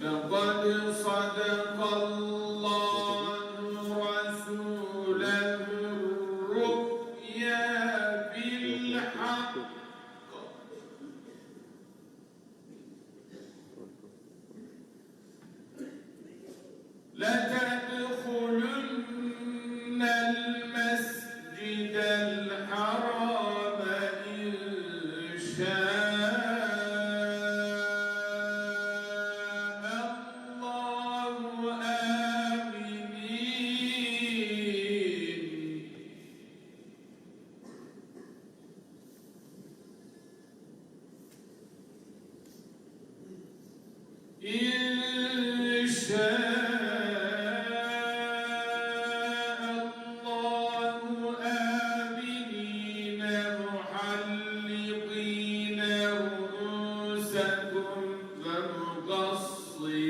Não, quando eu Твою, верну гласли.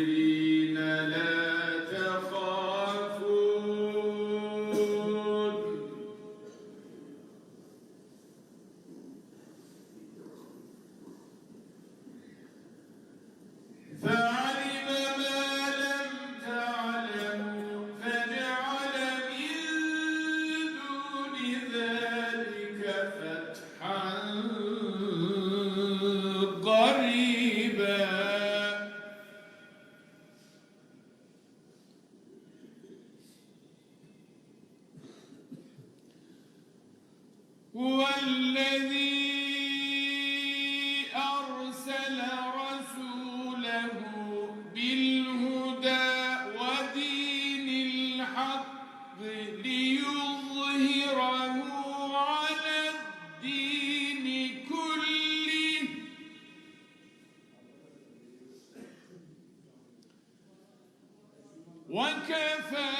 وكفى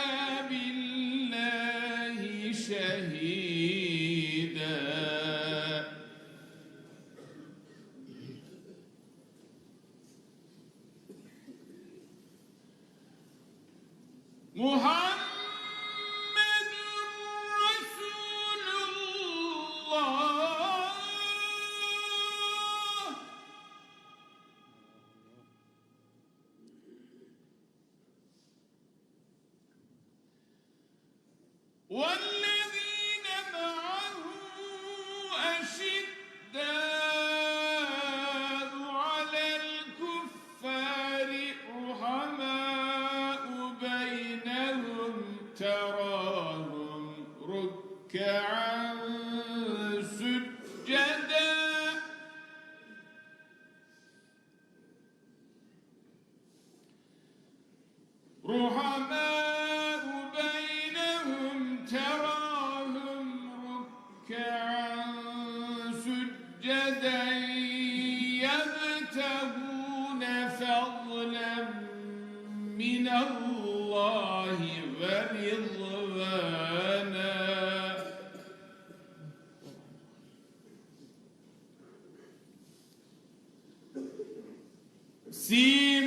بالله شهيدا. one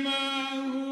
ما هو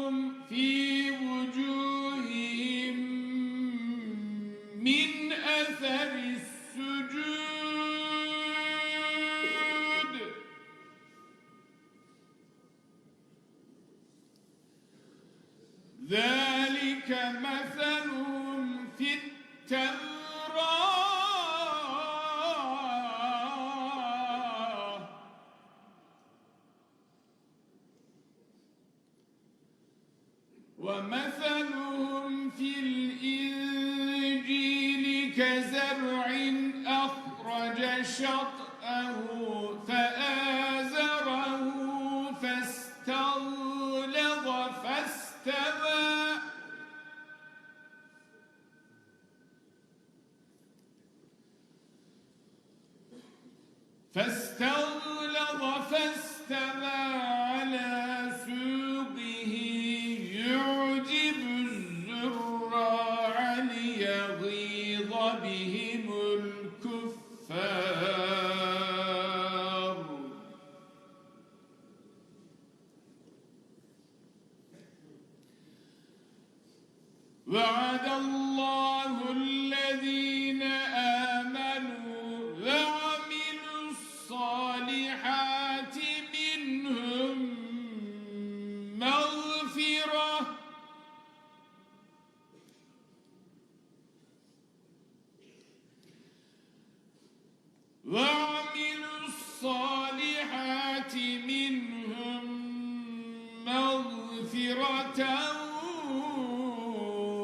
ومثلهم في الإنجيل كزرع أخرج شطأ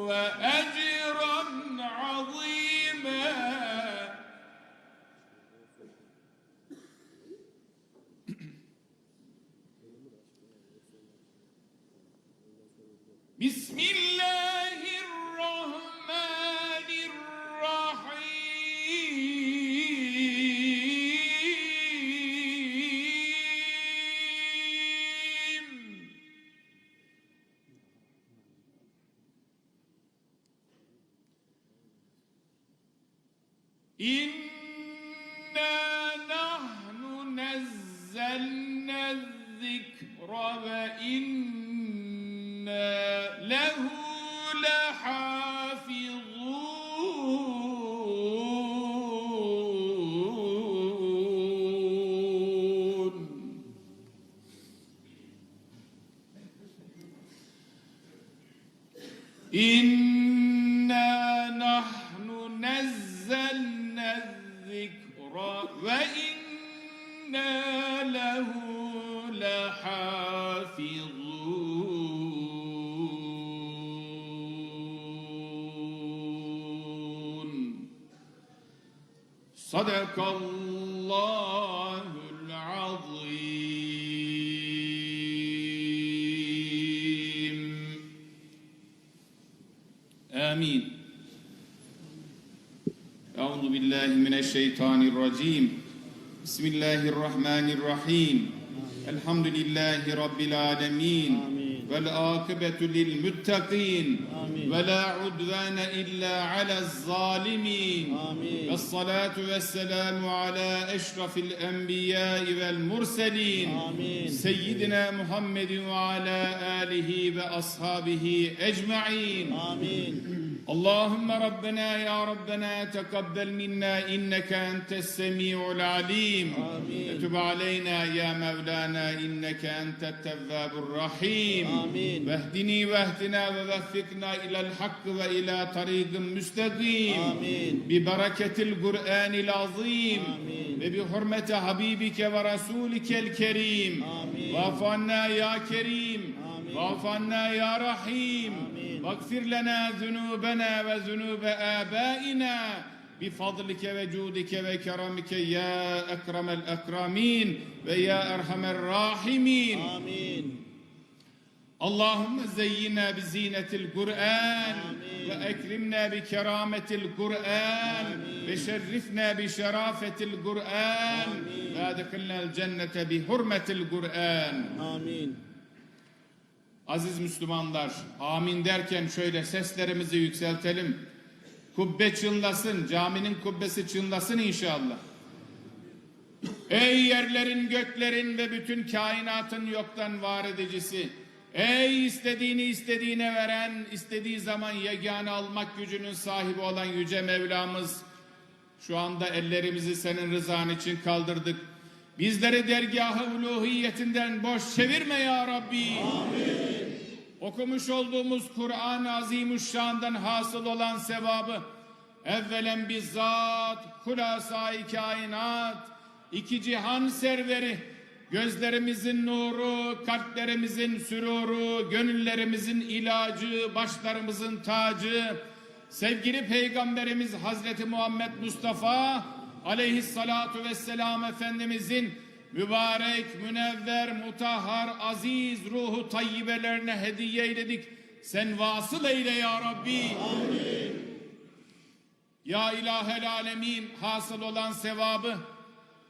وأجرا عظيما بسم الله له لحم Sadakallahul azim. Amin. Euzu billahi mineşşeytanirracim. Bismillahirrahmanirrahim. Elhamdülillahi rabbil alamin. Amin. والعاقبة للمتقين آمين. ولا عدوان إلا على الظالمين آمين. والصلاة والسلام على أشرف الأنبياء والمرسلين آمين. سيدنا محمد وعلى آله وأصحابه أجمعين آمين اللهم ربنا يا ربنا تقبل منا إنك أنت السميع العليم آمين. وتب علينا يا مولانا إنك أنت التواب الرحيم آمين. واهدني واهدنا ووفقنا إلى الحق وإلى طريق مستقيم آمين. ببركة القرآن العظيم آمين. وبحرمة حبيبك ورسولك الكريم آمين. واعف عنا يا كريم آمين. واعف عنا يا رحيم آمين. واغفر لنا ذنوبنا وذنوب آبائنا بفضلك وجودك وكرمك يا أكرم الأكرمين ويا أرحم الراحمين آمين اللهم زينا بزينة القرآن آمين. وأكرمنا بكرامة القرآن آمين. وشرفنا بشرافة القرآن آمين. وأدخلنا الجنة بحرمة القرآن آمين Aziz Müslümanlar, amin derken şöyle seslerimizi yükseltelim. Kubbe çınlasın, caminin kubbesi çınlasın inşallah. Ey yerlerin, göklerin ve bütün kainatın yoktan var edicisi. Ey istediğini istediğine veren, istediği zaman yegane almak gücünün sahibi olan Yüce Mevlamız. Şu anda ellerimizi senin rızan için kaldırdık. Bizleri dergahı uluhiyetinden boş çevirme ya Rabbi. Okumuş olduğumuz Kur'an-ı Azimüşşan'dan hasıl olan sevabı evvelen bizzat kulasai kainat iki cihan serveri gözlerimizin nuru, kalplerimizin süruru, gönüllerimizin ilacı, başlarımızın tacı sevgili peygamberimiz Hazreti Muhammed Mustafa aleyhissalatu vesselam Efendimizin mübarek, münevver, mutahhar, aziz ruhu tayyibelerine hediye eyledik. Sen vasıl eyle ya Rabbi. Ya ilahel alemin hasıl olan sevabı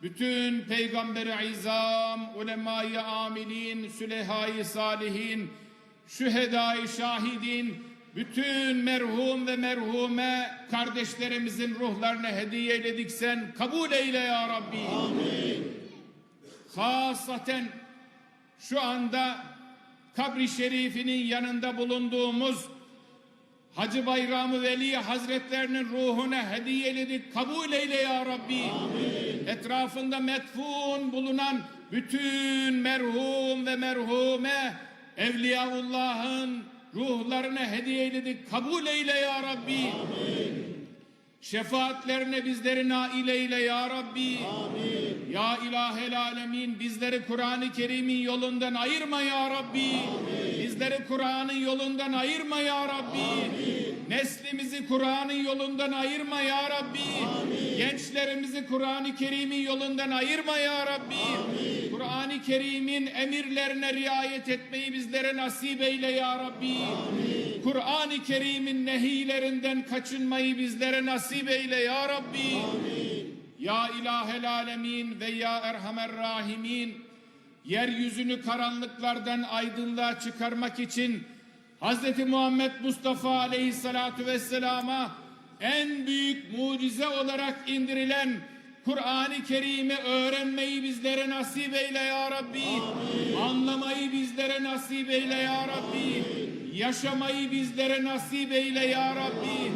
bütün peygamberi izam, ulemayı amilin, sülehayı salihin, şühedai şahidin, bütün merhum ve merhume kardeşlerimizin ruhlarına hediye eyledik sen kabul eyle ya Rabbi. Hasaten şu anda kabri şerifinin yanında bulunduğumuz Hacı Bayramı Veli Hazretlerinin ruhuna hediye edip kabul eyle ya Rabbi. Etrafında metfun bulunan bütün merhum ve merhume Evliyaullah'ın ruhlarına hediye edip kabul eyle ya Rabbi. Şefaatlerine bizleri nail eyle ya Rabbi. Ya ilahel alemin bizleri Kur'an-ı Kerim'in yolundan ayırma ya Rabbi. Bizleri Kur'an'ın yolundan ayırma ya Rabbi. Neslimizi Kur'an'ın yolundan ayırma ya Rabbi. Gençlerimizi Kur'an-ı Kerim'in yolundan ayırma ya Rabbi. Kur'an-ı Kerim'in emirlerine riayet etmeyi bizlere nasip eyle ya Rabbi. Kur'an-ı Kerim'in nehilerinden kaçınmayı bizlere nasip eyle ya Rabbi. Ya ilahel alemin ve ya erhamer rahimin yeryüzünü karanlıklardan aydınlığa çıkarmak için Hz. Muhammed Mustafa aleyhissalatu vesselama en büyük mucize olarak indirilen Kur'an-ı Kerim'i öğrenmeyi bizlere nasip eyle ya Rabbi. Anlamayı bizlere nasip eyle ya Rabbi. Yaşamayı bizlere nasip eyle ya Rabbi.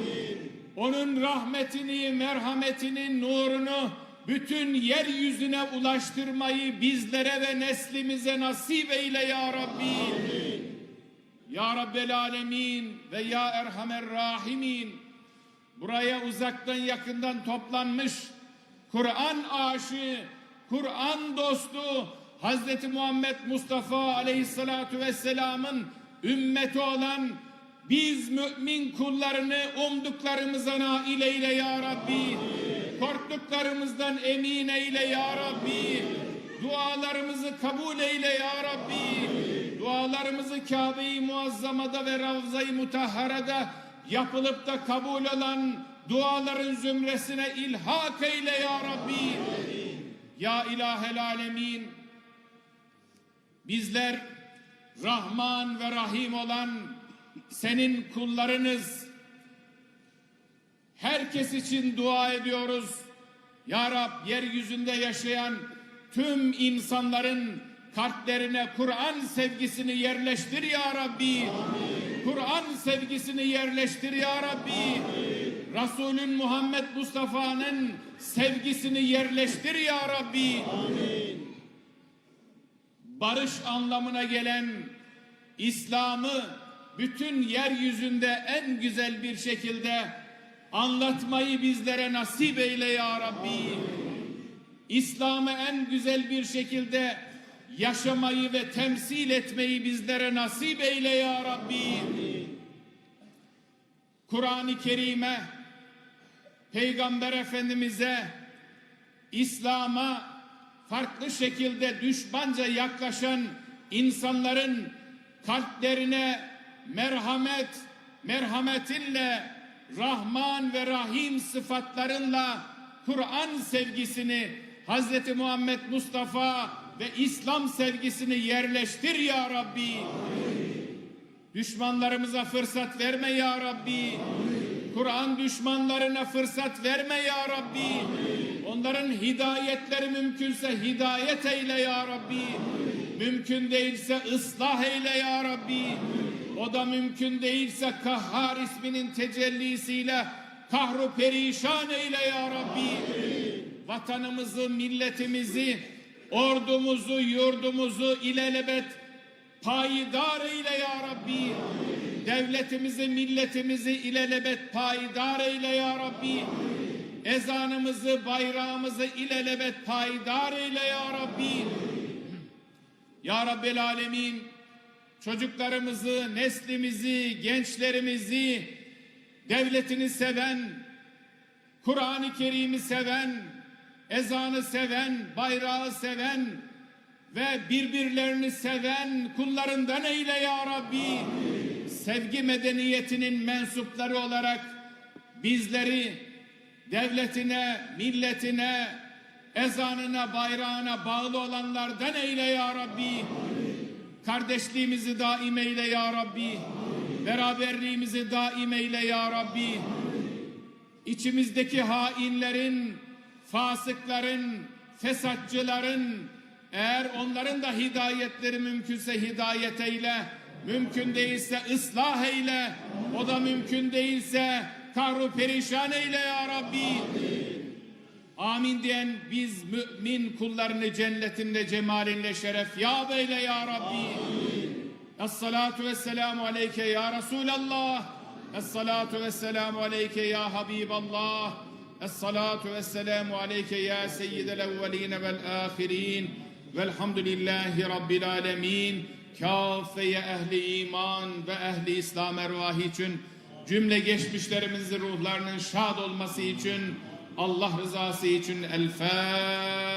Onun rahmetini, merhametinin nurunu bütün yeryüzüne ulaştırmayı bizlere ve neslimize nasip eyle ya Rabbi. Ya Rabbel Alemin ve Ya Erhamer Rahimin. Buraya uzaktan yakından toplanmış Kur'an aşığı, Kur'an dostu Hazreti Muhammed Mustafa Aleyhisselatu Vesselam'ın ümmeti olan biz mümin kullarını umduklarımıza nail eyle ya Rabbi. Korktuklarımızdan emin eyle ya Rabbi. Dualarımızı kabul eyle ya Rabbi. Dualarımızı Kabe-i Muazzama'da ve Ravza-i Mutahhara'da yapılıp da kabul olan duaların zümresine ilhak eyle ya Rabbi. Ya ilahel alemin. Bizler Rahman ve Rahim olan senin kullarınız. Herkes için dua ediyoruz. Ya Rab yeryüzünde yaşayan tüm insanların kalplerine Kur'an sevgisini yerleştir ya Rabbi. Kur'an sevgisini yerleştir ya Rabbi. Resulün Muhammed Mustafa'nın sevgisini yerleştir ya Rabbi. Barış anlamına gelen İslam'ı bütün yeryüzünde en güzel bir şekilde anlatmayı bizlere nasip eyle ya Rabbi. İslam'ı en güzel bir şekilde yaşamayı ve temsil etmeyi bizlere nasip eyle ya Rabbi. Kur'an-ı Kerim'e, Peygamber Efendimiz'e, İslam'a farklı şekilde düşmanca yaklaşan insanların kalplerine merhamet, merhametinle, Rahman ve Rahim sıfatlarınla Kur'an sevgisini Hz. Muhammed Mustafa ve İslam sevgisini yerleştir ya Rabbi. Düşmanlarımıza fırsat verme ya Rabbi. Kur'an düşmanlarına fırsat verme ya Rabbi. Onların hidayetleri mümkünse hidayet eyle ya Rabbi. Mümkün değilse ıslah eyle ya Rabbi. O da mümkün değilse Kahhar isminin tecellisiyle kahru perişan eyle ya Rabbi. Vatanımızı, milletimizi, ordumuzu, yurdumuzu ilelebet payidar eyle ya Rabbi. Devletimizi, milletimizi ilelebet payidar eyle ya Rabbi. Ezanımızı, bayrağımızı ilelebet payidar eyle ya Rabbi. Ya Rabbel Alemin çocuklarımızı, neslimizi, gençlerimizi, devletini seven, Kur'an-ı Kerim'i seven, ezanı seven, bayrağı seven ve birbirlerini seven kullarından eyle ya Rabbi. Sevgi medeniyetinin mensupları olarak bizleri devletine, milletine, ezanına, bayrağına bağlı olanlardan eyle ya Rabbi. Kardeşliğimizi daim eyle ya Rabbi. Beraberliğimizi daim eyle ya Rabbi. İçimizdeki hainlerin, fasıkların, fesatçıların eğer onların da hidayetleri mümkünse hidayet eyle, mümkün değilse ıslah eyle. O da mümkün değilse kahru perişan eyle ya Rabbi. Amin diyen biz mümin kullarını cennetinde cemalinle şeref yâb eyle ya Rabbi. Es-salatu vesselamu aleyke ya Resulallah. Es-salatu vesselamu aleyke ya Habiballah. Esselatu vesselamu aleyke ya seyyidel evveline vel ahirin velhamdülillahi rabbil alemin kafeye ehli iman ve ehli İslam ervahı için cümle geçmişlerimizin ruhlarının şad olması için Allah rızası için El Fatiha